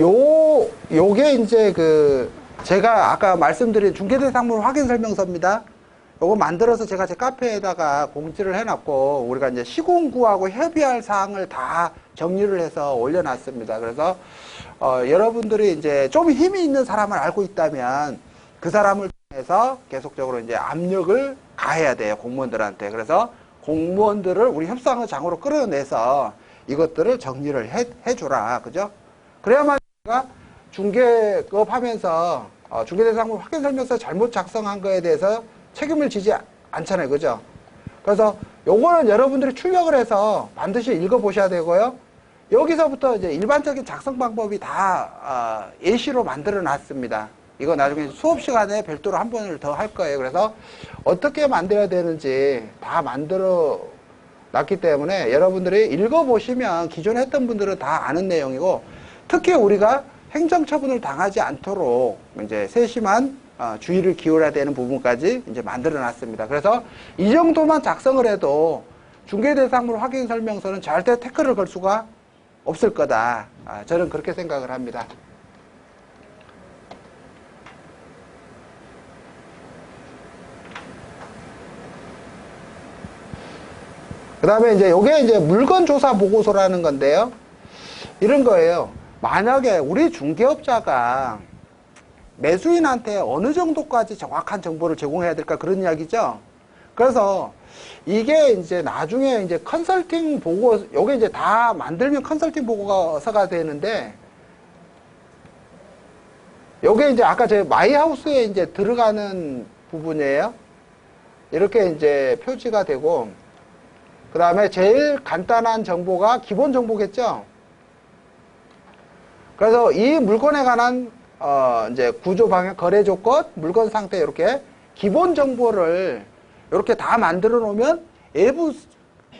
요, 요게 이제 그, 제가 아까 말씀드린 중개대상물 확인 설명서입니다. 요거 만들어서 제가 제 카페에다가 공지를 해놨고, 우리가 이제 시공구하고 협의할 사항을 다 정리를 해서 올려놨습니다. 그래서, 어, 여러분들이 이제 좀 힘이 있는 사람을 알고 있다면, 그 사람을 통해서 계속적으로 이제 압력을 가해야 돼요, 공무원들한테. 그래서 공무원들을 우리 협상의 장으로 끌어내서 이것들을 정리를 해, 해주라. 그죠? 그래야만 중개업 하면서 어, 중개대상물 확인 설명서 잘못 작성한 거에 대해서 책임을 지지 않잖아요. 그죠? 그래서 요거는 여러분들이 출력을 해서 반드시 읽어보셔야 되고요. 여기서부터 이제 일반적인 작성 방법이 다 어, 예시로 만들어 놨습니다. 이거 나중에 수업 시간에 별도로 한 번을 더 할 거예요. 그래서 어떻게 만들어야 되는지 다 만들어 놨기 때문에 여러분들이 읽어보시면 기존에 했던 분들은 다 아는 내용이고 특히 우리가 행정처분을 당하지 않도록 이제 세심한 어, 주의를 기울여야 되는 부분까지 이제 만들어 놨습니다. 그래서 이 정도만 작성을 해도 중개 대상물 확인 설명서는 절대 태클을 걸 수가 없을 거다. 아, 저는 그렇게 생각을 합니다. 그 다음에 이제 요게 이제 물건 조사 보고서라는 건데요. 이런 거예요. 만약에 우리 중개업자가 매수인한테 어느 정도까지 정확한 정보를 제공해야 될까 그런 이야기죠. 그래서 이게 이제 나중에 이제 컨설팅 보고, 요게 이제 다 만들면 컨설팅 보고서가 되는데, 요게 이제 아까 제 마이하우스에 이제 들어가는 부분이에요. 이렇게 이제 표지가 되고, 그 다음에 제일 간단한 정보가 기본 정보겠죠. 그래서 이 물건에 관한 어 이제 구조 방향, 거래 조건, 물건 상태 이렇게 기본 정보를 이렇게 다 만들어 놓으면 일부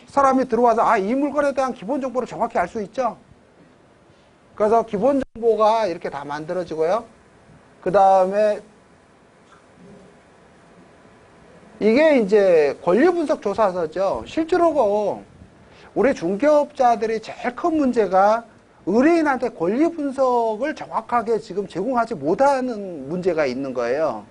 사람이 들어와서 아 이 물건에 대한 기본 정보를 정확히 알 수 있죠. 그래서 기본 정보가 이렇게 다 만들어지고요. 그 다음에 이게 이제 권리 분석 조사서죠. 실제로 우리 중개업자들이 제일 큰 문제가 의뢰인한테 권리 분석을 정확하게 지금 제공하지 못하는 문제가 있는 거예요.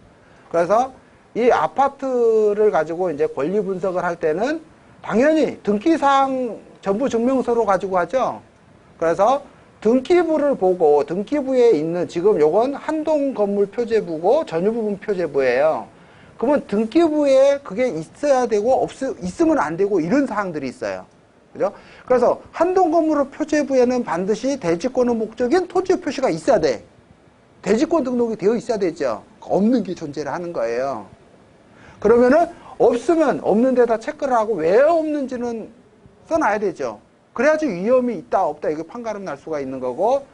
그래서 이 아파트를 가지고 이제 권리 분석을 할 때는 당연히 등기사항 전부 증명서로 가지고 하죠. 그래서 등기부를 보고 등기부에 있는 지금 요건 한동 건물 표제부고 전유 부분 표제부예요. 그러면 등기부에 그게 있어야 되고 없 있으면 안 되고 이런 사항들이 있어요. 그죠? 그래서 한동 건물의 표제부에는 반드시 대지권의 목적인 토지 표시가 있어야 돼. 대지권 등록이 되어 있어야 되죠. 없는 게 존재를 하는 거예요. 그러면은 없으면 없는 데다 체크를 하고 왜 없는지는 써놔야 되죠. 그래야지 위험이 있다 없다 이게 판가름 날 수가 있는 거고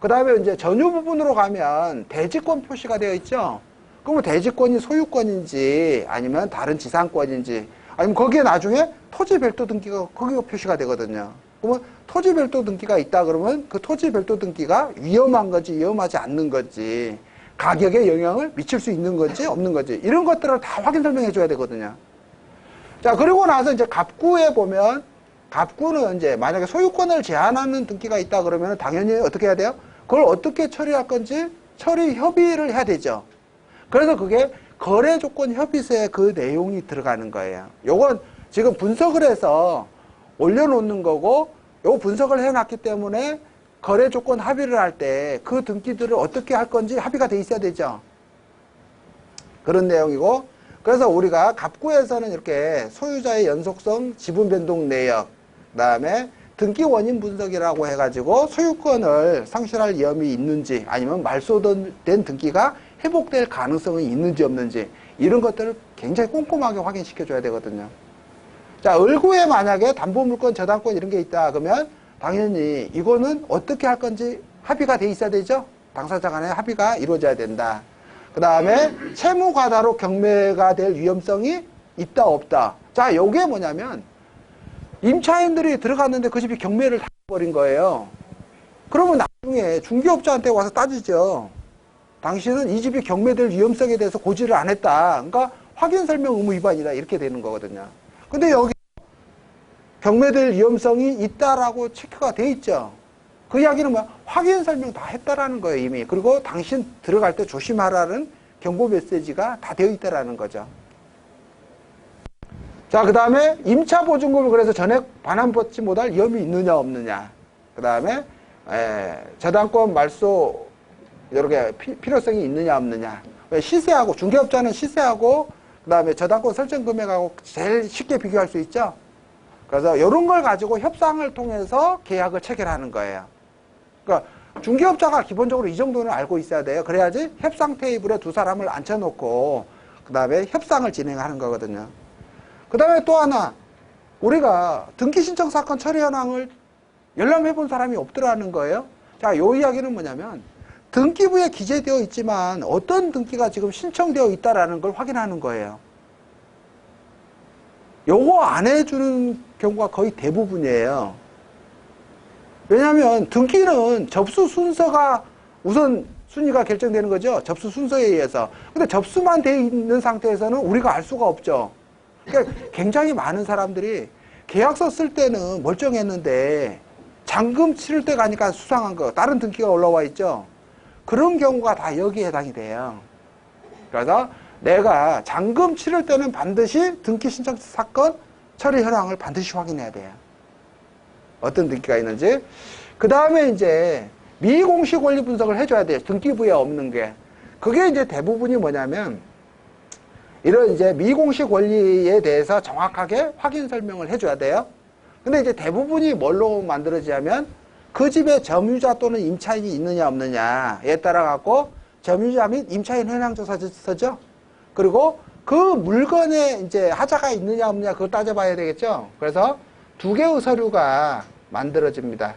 그 다음에 이제 전유 부분으로 가면 대지권 표시가 되어 있죠. 그러면 대지권이 소유권인지 아니면 다른 지상권인지 아니면 거기에 나중에 토지 별도 등기가 거기가 표시가 되거든요. 그러면 토지 별도 등기가 있다 그러면 그 토지 별도 등기가 위험한 건지 위험하지 않는 건지 가격에 영향을 미칠 수 있는 건지 없는 건지 이런 것들을 다 확인 설명해 줘야 되거든요. 자 그리고 나서 이제 갑구에 보면 갑구는 이제 만약에 소유권을 제한하는 등기가 있다 그러면 당연히 어떻게 해야 돼요? 그걸 어떻게 처리할 건지 처리 협의를 해야 되죠. 그래서 그게 거래 조건 협의서에 그 내용이 들어가는 거예요. 요건 지금 분석을 해서 올려놓는 거고, 요 분석을 해놨기 때문에 거래 조건 합의를 할 때 그 등기들을 어떻게 할 건지 합의가 돼 있어야 되죠. 그런 내용이고, 그래서 우리가 갑구에서는 이렇게 소유자의 연속성, 지분 변동 내역, 그 다음에 등기 원인 분석이라고 해가지고 소유권을 상실할 위험이 있는지 아니면 말소된 등기가 회복될 가능성이 있는지 없는지 이런 것들을 굉장히 꼼꼼하게 확인시켜 줘야 되거든요. 자, 을구에 만약에 담보물권, 저당권 이런 게 있다 그러면 당연히 이거는 어떻게 할 건지 합의가 돼 있어야 되죠. 당사자 간에 합의가 이루어져야 된다. 그 다음에 채무 과다로 경매가 될 위험성이 있다 없다. 자, 요게 뭐냐면 임차인들이 들어갔는데 그 집이 경매를 다 버린 거예요. 그러면 나중에 중개업자한테 와서 따지죠. 당신은 이 집이 경매될 위험성에 대해서 고지를 안 했다. 그러니까 확인 설명 의무 위반이다. 이렇게 되는 거거든요. 근데 여기 경매될 위험성이 있다라고 체크가 돼 있죠. 그 이야기는 뭐야? 확인 설명 다 했다라는 거예요, 이미. 그리고 당신 들어갈 때 조심하라는 경고 메시지가 다 되어 있다라는 거죠. 자, 그 다음에 임차 보증금을 그래서 전액 반환받지 못할 위험이 있느냐, 없느냐. 그 다음에, 저당권 말소, 이렇게 피- 필요성이 있느냐, 없느냐. 왜 시세하고, 중개업자는 시세하고, 그 다음에 저당권 설정 금액하고 제일 쉽게 비교할 수 있죠. 그래서 이런 걸 가지고 협상을 통해서 계약을 체결하는 거예요. 그러니까 중개업자가 기본적으로 이 정도는 알고 있어야 돼요. 그래야지 협상 테이블에 두 사람을 앉혀놓고 그 다음에 협상을 진행하는 거거든요. 그 다음에 또 하나 우리가 등기 신청 사건 처리 현황을 열람해 본 사람이 없더라는 거예요. 자, 요 이야기는 뭐냐면 등기부에 기재되어 있지만 어떤 등기가 지금 신청되어 있다라는 걸 확인하는 거예요. 요거 안 해주는 경우가 거의 대부분이에요. 왜냐하면 등기는 접수 순서가 우선 순위가 결정되는 거죠. 접수 순서에 의해서. 근데 접수만 돼 있는 상태에서는 우리가 알 수가 없죠. 그러니까 굉장히 많은 사람들이 계약서 쓸 때는 멀쩡했는데 잔금 치를 때 가니까 수상한 거, 다른 등기가 올라와 있죠. 그런 경우가 다 여기에 해당이 돼요. 그래서 내가 잔금 치를 때는 반드시 등기 신청 사건 처리 현황을 반드시 확인해야 돼요. 어떤 등기가 있는지. 그 다음에 이제 미공시 권리 분석을 해줘야 돼요. 등기부에 없는 게. 그게 이제 대부분이 뭐냐면 이런 이제 미공시 권리에 대해서 정확하게 확인 설명을 해줘야 돼요. 근데 이제 대부분이 뭘로 만들어지냐면 그 집에 점유자 또는 임차인이 있느냐 없느냐에 따라 갖고 점유자 및 임차인 현황조사서죠. 그리고 그 물건에 이제 하자가 있느냐 없느냐 그걸 따져봐야 되겠죠. 그래서 두 개의 서류가 만들어집니다.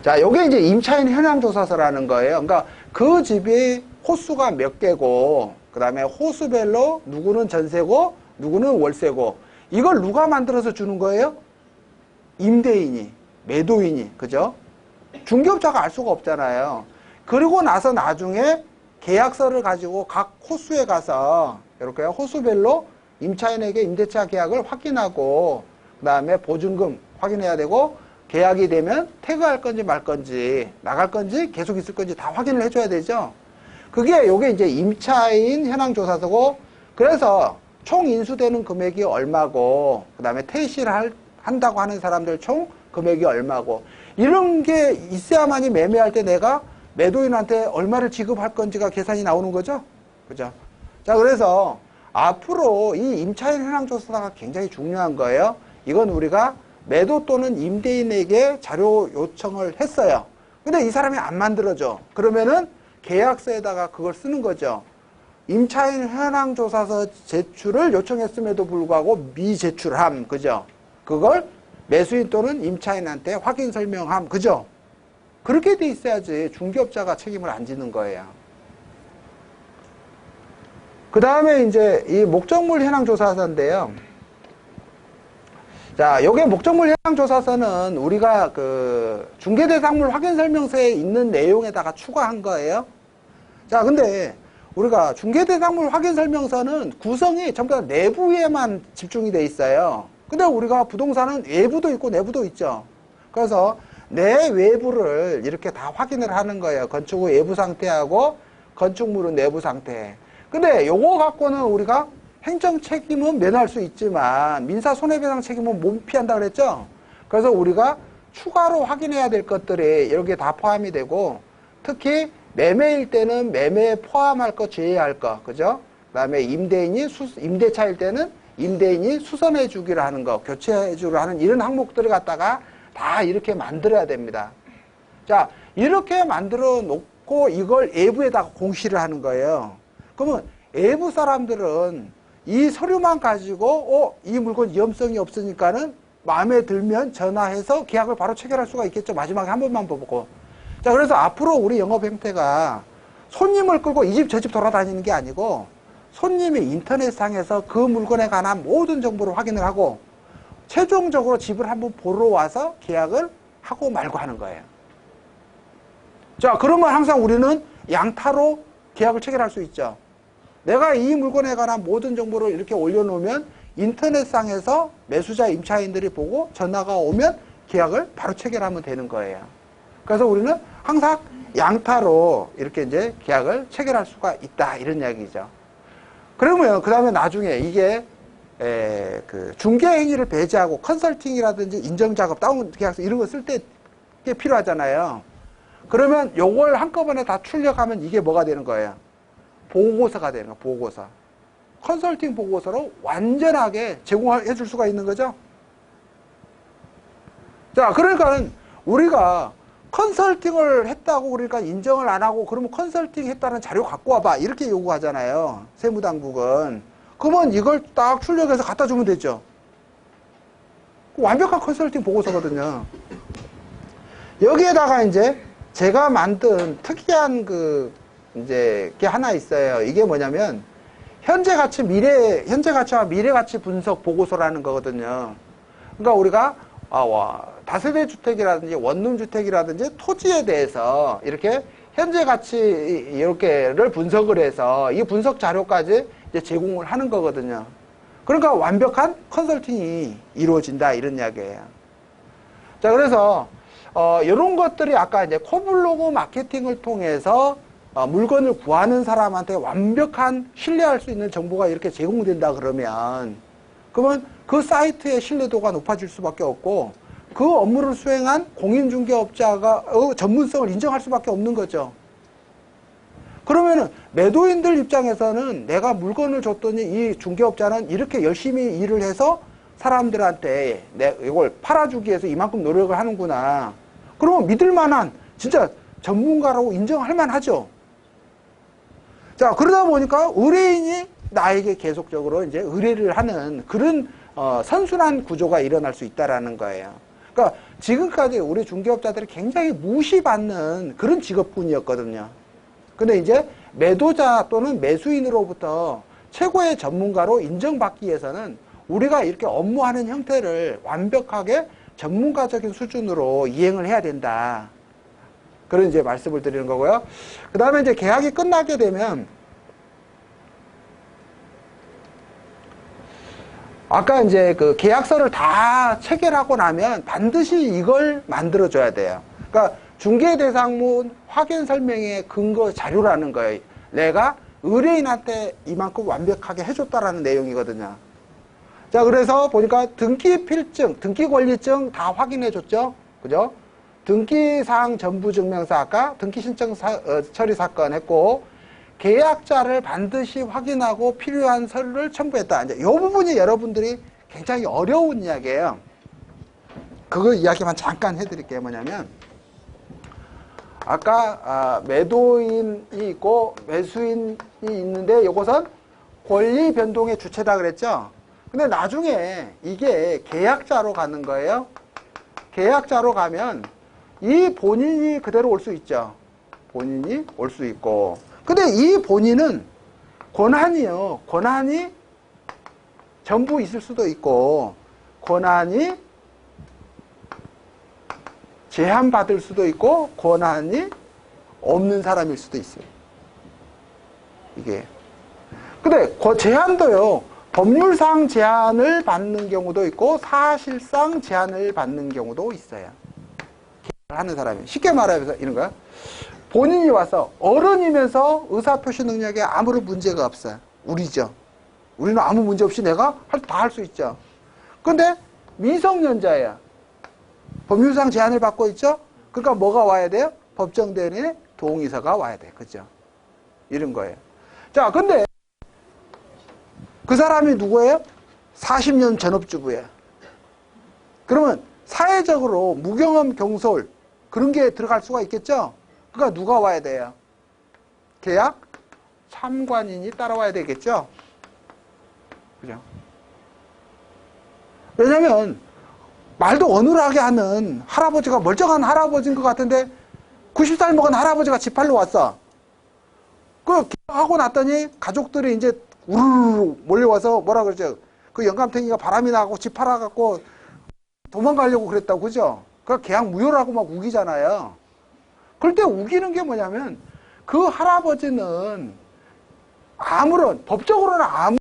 자, 요게 이제 임차인 현황조사서라는 거예요. 그러니까 그 집이 호수가 몇 개고, 그 다음에 호수별로 누구는 전세고, 누구는 월세고, 이걸 누가 만들어서 주는 거예요? 임대인이, 매도인이, 그죠? 중개업자가 알 수가 없잖아요. 그리고 나서 나중에 계약서를 가지고 각 호수에 가서 이렇게 호수별로 임차인에게 임대차 계약을 확인하고 그 다음에 보증금 확인해야 되고 계약이 되면 퇴거할 건지 말 건지 나갈 건지 계속 있을 건지 다 확인을 해줘야 되죠. 그게 요게 이제 임차인 현황 조사서고 그래서 총 인수되는 금액이 얼마고 그 다음에 퇴실 할 한다고 하는 사람들 총 금액이 얼마고 이런 게 있어야만이 매매할 때 내가 매도인한테 얼마를 지급할 건지가 계산이 나오는 거죠. 그죠? 자, 그래서 앞으로 이 임차인 현황 조사가 굉장히 중요한 거예요. 이건 우리가 매도 또는 임대인에게 자료 요청을 했어요. 근데 이 사람이 안 만들어줘. 그러면은 계약서에다가 그걸 쓰는 거죠. 임차인 현황 조사서 제출을 요청했음에도 불구하고 미제출함. 그죠? 그걸 매수인 또는 임차인한테 확인 설명함. 그죠? 그렇게 돼 있어야지 중개업자가 책임을 안 지는 거예요. 그 다음에 이제 이 목적물 현황 조사서인데요. 자, 요게 목적물 현황 조사서는 우리가 그 중개대상물 확인 설명서에 있는 내용에다가 추가한 거예요. 자, 근데 우리가 중개대상물 확인 설명서는 구성이 전부 다 내부에만 집중이 돼 있어요. 근데 우리가 부동산은 외부도 있고 내부도 있죠. 그래서 내 외부를 이렇게 다 확인을 하는 거예요. 건축 후 외부 상태하고 건축물은 내부 상태. 근데 요거 갖고는 우리가 행정 책임은 면할 수 있지만 민사 손해배상 책임은 못 피한다 그랬죠? 그래서 우리가 추가로 확인해야 될 것들이 여기에 다 포함이 되고 특히 매매일 때는 매매에 포함할 것, 제외할 것, 그죠? 그 다음에 임대인이 수, 임대차일 때는 임대인이 수선해 주기로 하는 거, 교체해 주기로 하는 이런 항목들을 갖다가 다 이렇게 만들어야 됩니다. 자, 이렇게 만들어 놓고 이걸 외부에다가 공시를 하는 거예요. 그러면 외부 사람들은 이 서류만 가지고, 어, 이 물건 위험성이 없으니까는 마음에 들면 전화해서 계약을 바로 체결할 수가 있겠죠. 마지막에 한 번만 보고. 자, 그래서 앞으로 우리 영업 형태가 손님을 끌고 이 집 저 집 돌아다니는 게 아니고 손님이 인터넷상에서 그 물건에 관한 모든 정보를 확인을 하고 최종적으로 집을 한번 보러 와서 계약을 하고 말고 하는 거예요. 자, 그러면 항상 우리는 양타로 계약을 체결할 수 있죠. 내가 이 물건에 관한 모든 정보를 이렇게 올려놓으면 인터넷상에서 매수자 임차인들이 보고 전화가 오면 계약을 바로 체결하면 되는 거예요. 그래서 우리는 항상 양타로 이렇게 이제 계약을 체결할 수가 있다 이런 이야기죠. 그러면 그 다음에 나중에 이게 에, 그 중개 행위를 배제하고 컨설팅이라든지 인정 작업, 다운 계약서 이런 거 쓸 때 게 필요하잖아요. 그러면 요걸 한꺼번에 다 출력하면 이게 뭐가 되는 거예요? 보고서가 되는 거예요. 보고서. 컨설팅 보고서로 완전하게 제공해 줄 수가 있는 거죠. 자, 그러니까 우리가 컨설팅을 했다고 그러니까 인정을 안 하고 그러면 컨설팅 했다는 자료 갖고 와봐. 이렇게 요구하잖아요. 세무당국은. 그러면 이걸 딱 출력해서 갖다 주면 되죠. 완벽한 컨설팅 보고서거든요. 여기에다가 이제 제가 만든 특이한 그 이제 게 하나 있어요. 이게 뭐냐면 현재 가치 미래 현재 가치와 미래 가치 분석 보고서라는 거거든요. 그러니까 우리가 다세대 주택이라든지 원룸 주택이라든지 토지에 대해서 이렇게 현재 가치 이렇게를 분석을 해서 이 분석 자료까지 이제 제공을 하는 거거든요. 그러니까 완벽한 컨설팅이 이루어진다 이런 이야기예요. 자, 그래서 어, 이런 것들이 아까 이제 코블로그 마케팅을 통해서 어, 물건을 구하는 사람한테 완벽한 신뢰할 수 있는 정보가 이렇게 제공된다 그러면 그러면 그 사이트의 신뢰도가 높아질 수밖에 없고 그 업무를 수행한 공인중개업자가 어, 전문성을 인정할 수밖에 없는 거죠. 그러면은 매도인들 입장에서는 내가 물건을 줬더니 이 중개업자는 이렇게 열심히 일을 해서 사람들한테 내 이걸 팔아주기 위해서 이만큼 노력을 하는구나. 그러면 믿을 만한 진짜 전문가라고 인정할 만하죠. 자, 그러다 보니까 의뢰인이 나에게 계속적으로 이제 의뢰를 하는 그런 어, 선순환 구조가 일어날 수 있다라는 거예요. 그러니까 지금까지 우리 중개업자들이 굉장히 무시받는 그런 직업군이었거든요. 근데 이제 매도자 또는 매수인으로부터 최고의 전문가로 인정받기 위해서는 우리가 이렇게 업무하는 형태를 완벽하게 전문가적인 수준으로 이행을 해야 된다. 그런 이제 말씀을 드리는 거고요. 그 다음에 이제 계약이 끝나게 되면 아까 이제 그 계약서를 다 체결하고 나면 반드시 이걸 만들어줘야 돼요. 그러니까 중개 대상문 확인 설명의 근거 자료라는 거예요. 내가 의뢰인한테 이만큼 완벽하게 해줬다라는 내용이거든요. 자, 그래서 보니까 등기 필증, 등기 권리증 다 확인해 줬죠? 그죠? 등기사항 전부 증명서 아까 등기 신청 사, 어, 처리 사건 했고, 계약자를 반드시 확인하고 필요한 서류를 첨부했다. 이제 이 부분이 여러분들이 굉장히 어려운 이야기예요. 그거 이야기만 잠깐 해드릴게요. 뭐냐면, 아까 아, 매도인이 있고 매수인이 있는데 이것은 권리 변동의 주체다 그랬죠. 근데 나중에 이게 계약자로 가는 거예요. 계약자로 가면 이 본인이 그대로 올 수 있죠. 본인이 올 수 있고. 근데 이 본인은 권한이요. 권한이 전부 있을 수도 있고, 권한이 제한받을 수도 있고, 권한이 없는 사람일 수도 있어요. 이게. 근데 그 제한도요, 법률상 제한을 받는 경우도 있고, 사실상 제한을 받는 경우도 있어요. 하는 사람이. 쉽게 말하면서 이런 거야. 본인이 와서 어른이면서 의사표시 능력에 아무런 문제가 없어요. 우리죠. 우리는 아무 문제 없이 내가 다 할 수 있죠. 근데 미성년자야. 법률상 제한을 받고 있죠? 그러니까 뭐가 와야 돼요? 법정 대리인의 동의서가 와야 돼. 그죠? 이런 거예요. 자, 근데 그 사람이 누구예요? 40년 전업주부예요. 그러면 사회적으로 무경험 경솔 그런 게 들어갈 수가 있겠죠? 그러니까 누가 와야 돼요? 계약 참관인이 따라와야 되겠죠? 그죠? 왜냐면 말도 어눌하게 하는 할아버지가 멀쩡한 할아버지인 것 같은데 90살 먹은 할아버지가 집 팔러 왔어. 그 하고 났더니 가족들이 이제 우르르 몰려와서 뭐라 그러죠? 그 영감탱이가 바람이 나고 집 팔아갖고 도망가려고 그랬다고 그죠? 그 계약 무효라고 막 우기잖아요. 때 우기는 게 뭐냐면 그 할아버지는 아무런 법적으로는 아무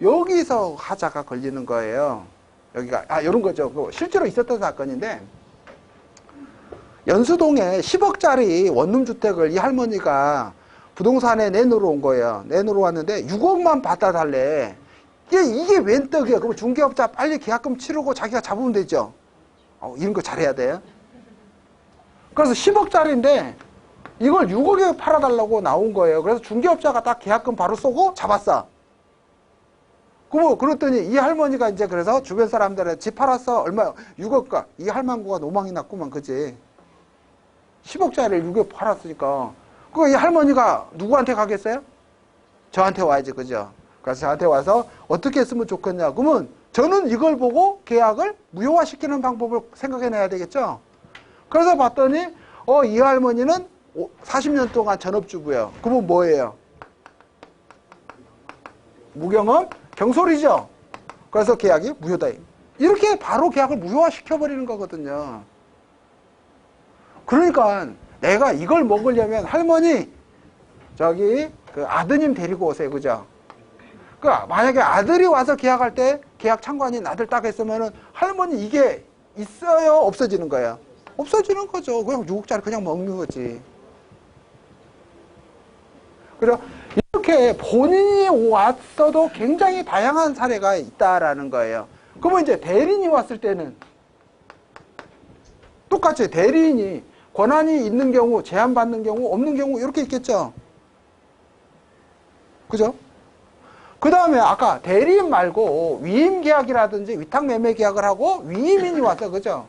여기서 하자가 걸리는 거예요. 여기가 아 이런 거죠. 그거 실제로 있었던 사건인데 연수동에 10억짜리 원룸 주택을 이 할머니가 부동산에 내놓으러 온 거예요. 내놓으러 왔는데 6억만 받아달래. 이게 이게 웬 떡이야? 그럼 중개업자 빨리 계약금 치르고 자기가 잡으면 되죠. 어, 이런 거 잘해야 돼요. 그래서 10억짜리인데 이걸 6억에 팔아달라고 나온 거예요. 그래서 중개업자가 딱 계약금 바로 쏘고 잡았어. 그뭐 그랬더니 이 할머니가 이제 그래서 주변 사람들은 집 팔았어 얼마 6억가 이 할망구가 노망이 났구만 그지 10억짜리를 6억 팔았으니까 그 이 할머니가 누구한테 가겠어요? 저한테 와야지 그죠? 그래서 저한테 와서 어떻게 했으면 좋겠냐 그러면 저는 이걸 보고 계약을 무효화시키는 방법을 생각해내야 되겠죠? 그래서 봤더니 어 이 할머니는 40년 동안 전업주부예요. 그러면 뭐예요? 무경험 경솔이죠. 그래서 계약이 무효다. 이렇게 바로 계약을 무효화 시켜버리는 거거든요. 그러니까 내가 이걸 먹으려면 할머니 저기 그 아드님 데리고 오세요. 그죠? 그 만약에 아들이 와서 계약할 때 계약 참관인 아들 딱 했으면은 할머니 이게 있어요? 없어지는 거예요? 없어지는 거죠. 그냥 6억짜리 그냥 먹는 거지. 그래서 이렇게 본인이 왔어도 굉장히 다양한 사례가 있다라는 거예요. 그러면 이제 대리인이 왔을 때는 똑같이 대리인이 권한이 있는 경우, 제한받는 경우, 없는 경우 이렇게 있겠죠. 그죠? 그 다음에 아까 대리인 말고 위임 계약이라든지 위탁 매매 계약을 하고 위임인이 와서 그죠?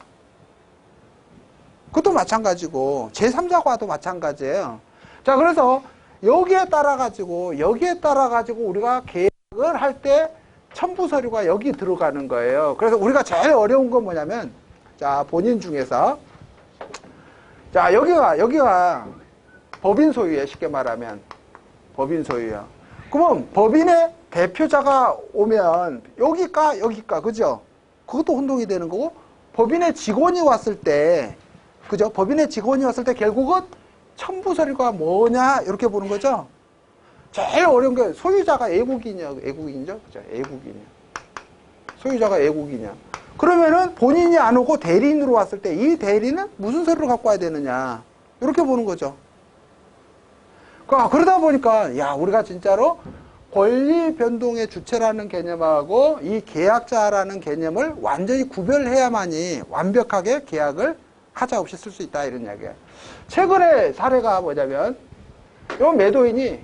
그것도 마찬가지고 제3자과도 마찬가지예요. 자, 그래서 여기에 따라 가지고 여기에 따라 가지고 우리가 계약을 할 때 첨부 서류가 여기 들어가는 거예요. 그래서 우리가 제일 어려운 건 뭐냐면 자, 본인 중에서 자, 여기가 여기가 법인 소유에 쉽게 말하면 법인 소유야. 그러면 법인의 대표자가 오면 여기가 여기가 그죠? 그것도 혼동이 되는 거고 법인의 직원이 왔을 때 그죠? 법인의 직원이 왔을 때 결국은 첨부 서류가 뭐냐 이렇게 보는 거죠. 제일 어려운 게 소유자가 애국이냐 애국인이죠, 그죠? 애국이냐 소유자가 애국이냐. 그러면은 본인이 안 오고 대리인으로 왔을 때 이 대리는 무슨 서류를 갖고 와야 되느냐 이렇게 보는 거죠. 그- 그러다 보니까 야 우리가 진짜로 권리 변동의 주체라는 개념하고 이 계약자라는 개념을 완전히 구별해야만이 완벽하게 계약을 하자 없이 쓸 수 있다 이런 이야기예요. 최근에 사례가 뭐냐면 요 매도인이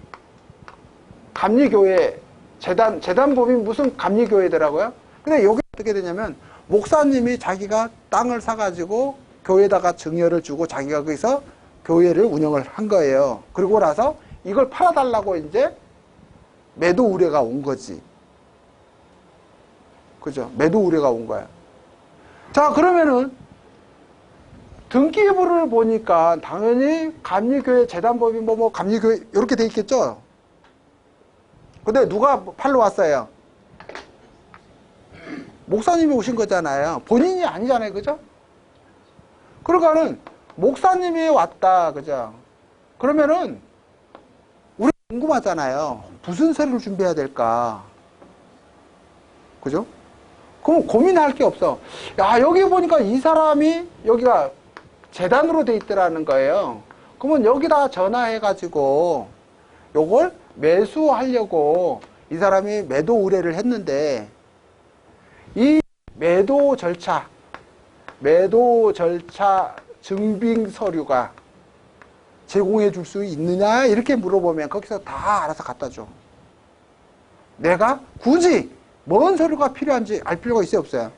감리교회 재단 재단법인 무슨 감리교회더라고요. 근데 여기 어떻게 되냐면 목사님이 자기가 땅을 사가지고 교회에다가 증여를 주고 자기가 거기서 교회를 운영을 한 거예요. 그리고 나서 이걸 팔아달라고 이제 매도 우려가 온 거지. 그죠? 매도 우려가 온 거야. 자, 그러면은 등기부를 보니까 당연히 감리교회 재단법인 뭐, 뭐 감리교회 이렇게 돼 있겠죠? 근데 누가 팔러 왔어요? 목사님이 오신 거잖아요. 본인이 아니잖아요. 그죠? 그러니까는 목사님이 왔다. 그죠? 그러면은 우리 궁금하잖아요. 무슨 서류를 준비해야 될까? 그죠? 그럼 고민할 게 없어. 야, 여기 보니까 이 사람이 여기가 재단으로 돼 있더라는 거예요. 그러면 여기다 전화해가지고 요걸 매수하려고 이 사람이 매도 의뢰를 했는데 이 매도 절차, 매도 절차 증빙 서류가 제공해 줄 수 있느냐 이렇게 물어보면 거기서 다 알아서 갖다 줘. 내가 굳이 뭔 서류가 필요한지 알 필요가 있어요 없어요?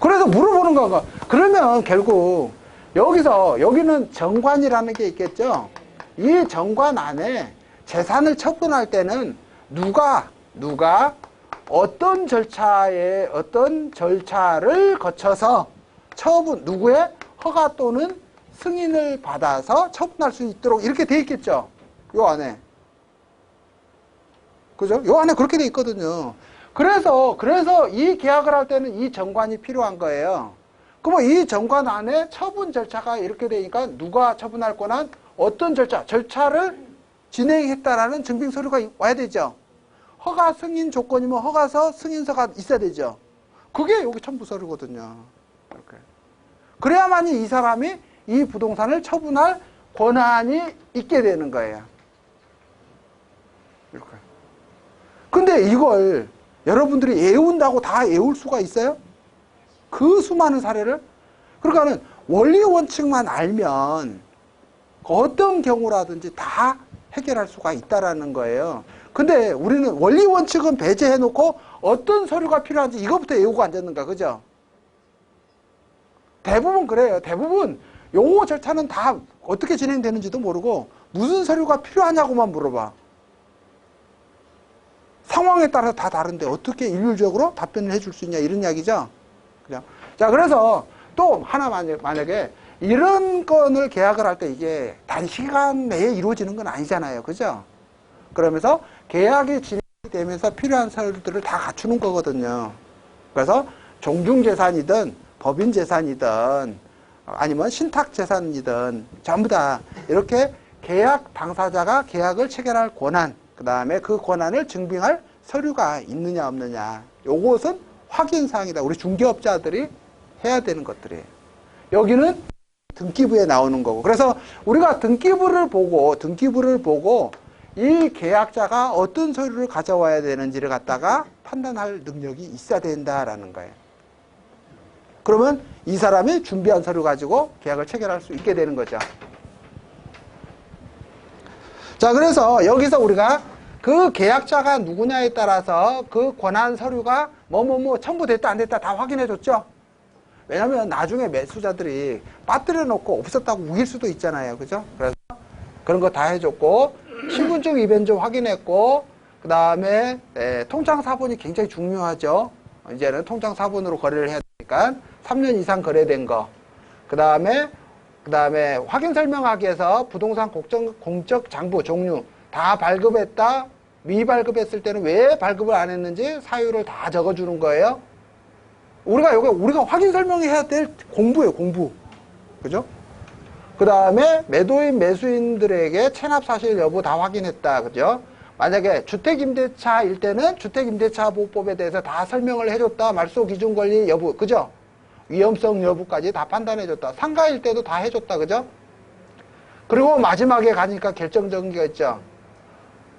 그래서 물어보는 거가 그러면 결국 여기서 여기는 정관이라는 게 있겠죠. 이 정관 안에 재산을 처분할 때는 누가 누가 어떤 절차에 어떤 절차를 거쳐서 처분 누구의 허가 또는 승인을 받아서 처분할 수 있도록 이렇게 돼 있겠죠. 요 안에. 그죠? 요 안에 그렇게 돼 있거든요. 그래서 그래서 이 계약을 할 때는 이 정관이 필요한 거예요. 그럼 이 정관 안에 처분 절차가 이렇게 되니까 누가 처분할 권한 어떤 절차 절차를 진행했다라는 증빙 서류가 와야 되죠. 허가 승인 조건이면 허가서 승인서가 있어야 되죠. 그게 여기 첨부 서류거든요. 이렇게. 그래야만이 이 사람이 이 부동산을 처분할 권한이 있게 되는 거예요. 이렇게. 근데 이걸 여러분들이 애운다고 다 애울 수가 있어요? 그 수많은 사례를? 그러니까는 원리 원칙만 알면 그 어떤 경우라든지 다 해결할 수가 있다라는 거예요. 근데 우리는 원리 원칙은 배제해 놓고 어떤 서류가 필요한지 이것부터 외우고 앉았는가, 그죠? 대부분 그래요. 대부분 요 절차는 다 어떻게 진행되는지도 모르고 무슨 서류가 필요하냐고만 물어봐. 상황에 따라서 다 다른데 어떻게 일률적으로 답변을 해줄 수 있냐 이런 이야기죠. 그죠? 자, 그래서 또 하나 만약- 만약에 이런 건을 계약을 할 때 이게 단시간 내에 이루어지는 건 아니잖아요. 그죠? 그러면서 계약이 진행되면서 필요한 서류들을 다 갖추는 거거든요. 그래서 종중재산이든 법인재산이든 아니면 신탁재산이든 전부 다 이렇게 계약 당사자가 계약을 체결할 권한, 그 다음에 그 권한을 증빙할 서류가 있느냐 없느냐. 요것은 확인사항이다. 우리 중개업자들이 해야 되는 것들이에요. 여기는 등기부에 나오는 거고. 그래서 우리가 등기부를 보고, 등기부를 보고 이 계약자가 어떤 서류를 가져와야 되는지를 갖다가 판단할 능력이 있어야 된다라는 거예요. 그러면 이 사람이 준비한 서류 가지고 계약을 체결할 수 있게 되는 거죠. 자, 그래서 여기서 우리가 그 계약자가 누구냐에 따라서 그 권한 서류가 뭐뭐뭐 첨부됐다 안 됐다 다 확인해 줬죠. 왜냐면 나중에 매수자들이 빠뜨려 놓고 없었다고 우길 수도 있잖아요. 그죠? 그래서 그런 거 다 해줬고, 신분증 이벤트 확인했고, 그 다음에 통장 사본이 굉장히 중요하죠. 이제는 통장 사본으로 거래를 해야 되니까 3년 이상 거래된 거. 그 다음에 그 다음에 확인 설명하기에서 부동산 공적, 공적 장부 종류 다 발급했다. 미발급했을 때는 왜 발급을 안 했는지 사유를 다 적어주는 거예요. 우리가 여기 우리가 확인 설명해야 될 공부예요, 공부. 그죠? 그 다음에 매도인 매수인들에게 체납 사실 여부 다 확인했다. 그죠? 만약에 주택임대차일 때는 주택임대차 보호법에 대해서 다 설명을 해줬다. 말소 기준 권리 여부. 그죠? 위험성 여부까지 다 판단해줬다. 상가일 때도 다 해줬다. 그죠? 그리고 마지막에 가니까 결정적인 게 있죠.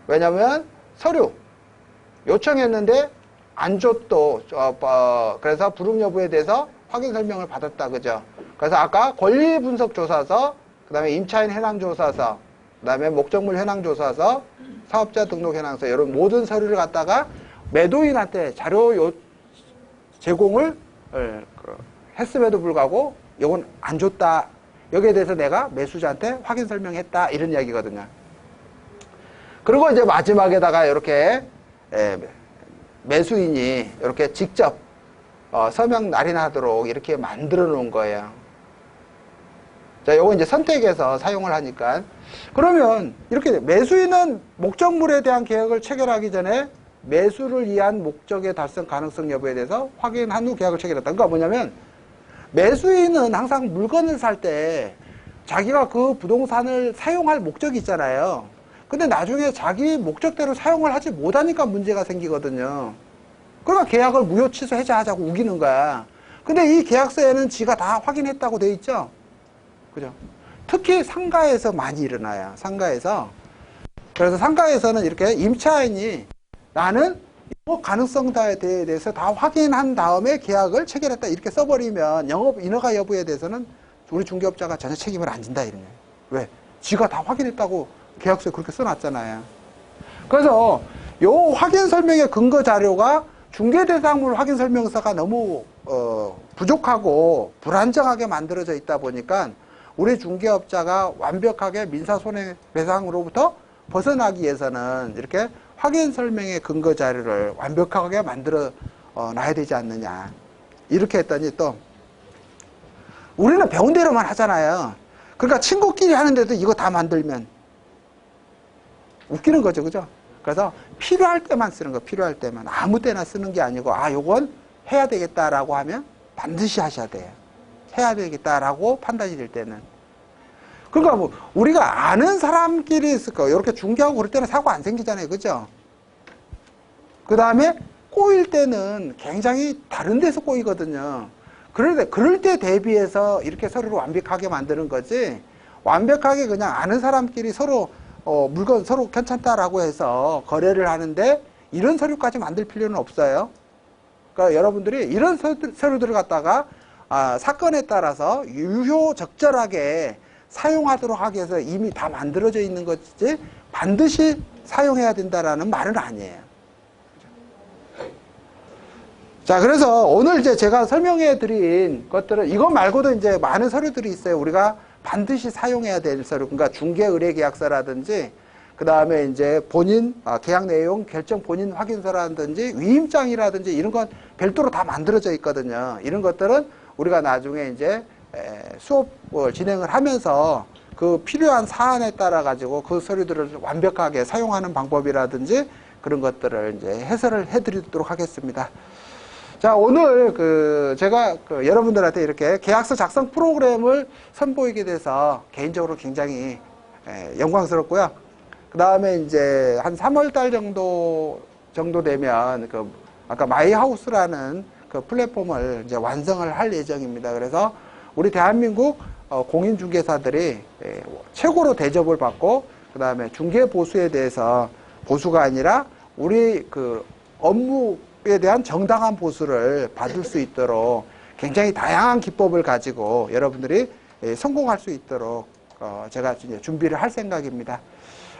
왜냐면 서류 요청했는데 안 줬도 어, 어, 그래서 불응 여부에 대해서 확인 설명을 받았다 그죠 그래서 아까 권리 분석 조사서 그 다음에 임차인 현황 조사서 그 다음에 목적물 현황 조사서 사업자 등록 현황서 이런 모든 서류를 갖다가 매도인한테 자료 요 제공을 예, 그, 했음에도 불구하고 이건 안 줬다 여기에 대해서 내가 매수자한테 확인 설명했다 이런 이야기거든요 그리고 이제 마지막에다가 이렇게 예, 매수인이 이렇게 직접 어, 서명 날인하도록 이렇게 만들어 놓은 거예요. 자, 요거 이제 선택해서 사용을 하니까. 그러면 이렇게 돼. 매수인은 목적물에 대한 계약을 체결하기 전에 매수를 위한 목적의 달성 가능성 여부에 대해서 확인한 후 계약을 체결했다. 그러니까 뭐냐면 매수인은 항상 물건을 살 때 자기가 그 부동산을 사용할 목적이 있잖아요. 근데 나중에 자기 목적대로 사용을 하지 못하니까 문제가 생기거든요. 그러니까 계약을 무효 취소 해제하자고 우기는 거야. 근데 이 계약서에는 지가 다 확인했다고 돼 있죠? 그죠? 특히 상가에서 많이 일어나요. 상가에서. 그래서 상가에서는 이렇게 임차인이 나는 뭐 가능성에 대해서 다 확인한 다음에 계약을 체결했다 이렇게 써버리면 영업 인허가 여부에 대해서는 우리 중개업자가 전혀 책임을 안 진다 이런 거예요. 왜? 지가 다 확인했다고 계약서에 그렇게 써놨잖아요. 그래서 요 확인 설명의 근거 자료가 중개 대상물 확인 설명서가 너무 어, 부족하고 불안정하게 만들어져 있다 보니까 우리 중개업자가 완벽하게 민사 손해배상으로부터 벗어나기 위해서는 이렇게 확인 설명의 근거 자료를 완벽하게 만들어 어, 놔야 되지 않느냐 이렇게 했더니 또 우리는 배운 대로만 하잖아요. 그러니까 친구끼리 하는데도 이거 다 만들면 웃기는 거죠, 그죠? 그래서 필요할 때만 쓰는 거, 필요할 때만. 아무 때나 쓰는 게 아니고, 아, 요건 해야 되겠다라고 하면 반드시 하셔야 돼요. 해야 되겠다라고 판단이 될 때는. 그러니까 뭐 우리가 아는 사람끼리 있을 거 이렇게 중개하고 그럴 때는 사고 안 생기잖아요. 그죠? 그 다음에 꼬일 때는 굉장히 다른 데서 꼬이거든요. 그럴 때, 그럴 때 대비해서 이렇게 서로를 완벽하게 만드는 거지, 완벽하게 그냥 아는 사람끼리 서로, 어, 물건 서로 괜찮다라고 해서 거래를 하는데, 이런 서류까지 만들 필요는 없어요. 그러니까 여러분들이 이런 서- 서류들을 갖다가, 아, 사건에 따라서 유효 적절하게 사용하도록 하기 위해서 이미 다 만들어져 있는 것이지, 반드시 사용해야 된다라는 말은 아니에요. 자, 그래서 오늘 이제 제가 설명해 드린 것들은 이것 말고도 이제 많은 서류들이 있어요. 우리가 반드시 사용해야 될 서류. 그러니까 중개 의뢰 계약서라든지 그 다음에 이제 본인 아, 계약 내용 결정 본인 확인서라든지 위임장이라든지 이런 건 별도로 다 만들어져 있거든요. 이런 것들은 우리가 나중에 이제 에, 수업을 진행을 하면서 그 필요한 사안에 따라 가지고 그 서류들을 완벽하게 사용하는 방법이라든지 그런 것들을 이제 해설을 해드리도록 하겠습니다. 자, 오늘 그 제가 그 여러분들한테 이렇게 계약서 작성 프로그램을 선보이게 돼서 개인적으로 굉장히 에, 영광스럽고요. 그 다음에 이제 한 3월 달 정도 정도 되면 그 아까 마이하우스라는 그 플랫폼을 이제 완성을 할 예정입니다. 그래서 우리 대한민국 어, 공인중개사들이 에, 최고로 대접을 받고 그 다음에 중개 보수에 대해서 보수가 아니라 우리 그 업무에 대한 정당한 보수를 받을 수 있도록 굉장히 다양한 기법을 가지고 여러분들이 예, 성공할 수 있도록 어, 제가 이제 준비를 할 생각입니다.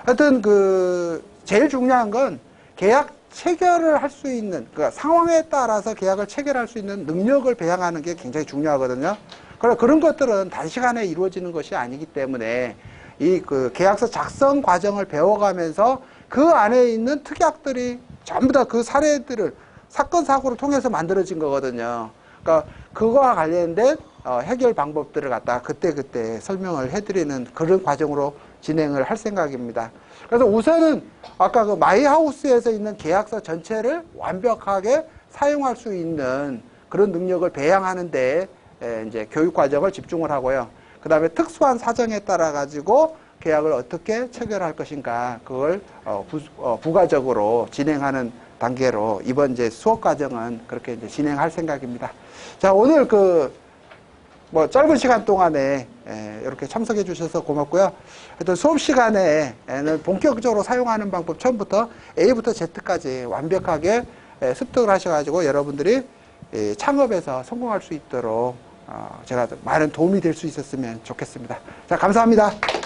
하여튼 그 제일 중요한 건 계약 체결을 할 수 있는 그 상황에 따라서 계약을 체결할 수 있는 능력을 배양하는 게 굉장히 중요하거든요. 그런 것들은 단시간에 이루어지는 것이 아니기 때문에 이 그 계약서 작성 과정을 배워가면서 그 안에 있는 특약들이 전부 다 그 사례들을 사건 사고를 통해서 만들어진 거거든요. 그러니까 그거와 관련된 어, 해결 방법들을 갖다 그때 그때 설명을 해드리는 그런 과정으로 진행을 할 생각입니다. 그래서 우선은 아까 그 마이하우스에서 있는 계약서 전체를 완벽하게 사용할 수 있는 그런 능력을 배양하는데 에, 이제 교육 과정을 집중을 하고요. 그 다음에 특수한 사정에 따라 가지고 계약을 어떻게 체결할 것인가 그걸 어, 부, 어, 부가적으로 진행하는 단계로 이번 이제 수업 과정은 그렇게 이제 진행할 생각입니다. 자 오늘 그 뭐 짧은 시간 동안에 에, 이렇게 참석해 주셔서 고맙고요. 하여튼 수업 시간에는 본격적으로 사용하는 방법 처음부터 A부터 Z까지 완벽하게 에, 습득을 하셔가지고 여러분들이 이 창업에서 성공할 수 있도록 어, 제가 많은 도움이 될 수 있었으면 좋겠습니다. 자 감사합니다.